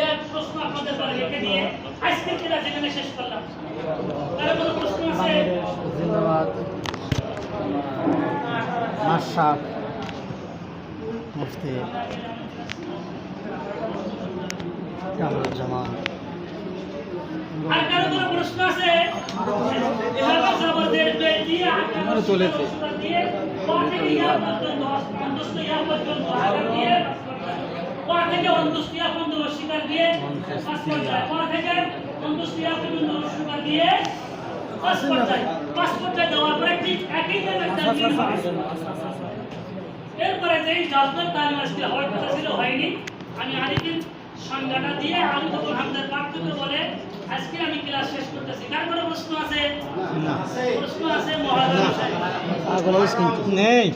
এর প্রশ্ন আপনাদের পরে রেখে দিয়ে আজকের ক্লাস এখানে শেষ করলাম কারও কোনো প্রশ্ন আছে জিন্দাবাদ মাসাক মুফতি কামরুজ্জামান আর কারও কোনো প্রশ্ন আছে এভাবে জবরদের বের দিয়ে আকার চলেছে। থেকে ইয়া পর্যন্ত অন্তস্থ ইয়া পর্যন্ত আকার দিয়ে পাঁচ পর্যায় পা থেকে অন্তস্থ ইয়া পর্যন্ত দিয়ে পাঁচ পর্যায় পাঁচ পর্যায় দেওয়ার পরে ঠিক একই হবে এরপরে যেই জজমের তালিম আজকে হওয়ার কথা ছিল হয়নি। আমি আরিফিন সংজ্ঞাটা দিয়ে আমি তখন আমাদের পার্থক্য বলে আজকে আমি ক্লাস শেষ করতেছি। কার কোনো প্রশ্ন আছে? প্রশ্ন আছে মহাজন নেই?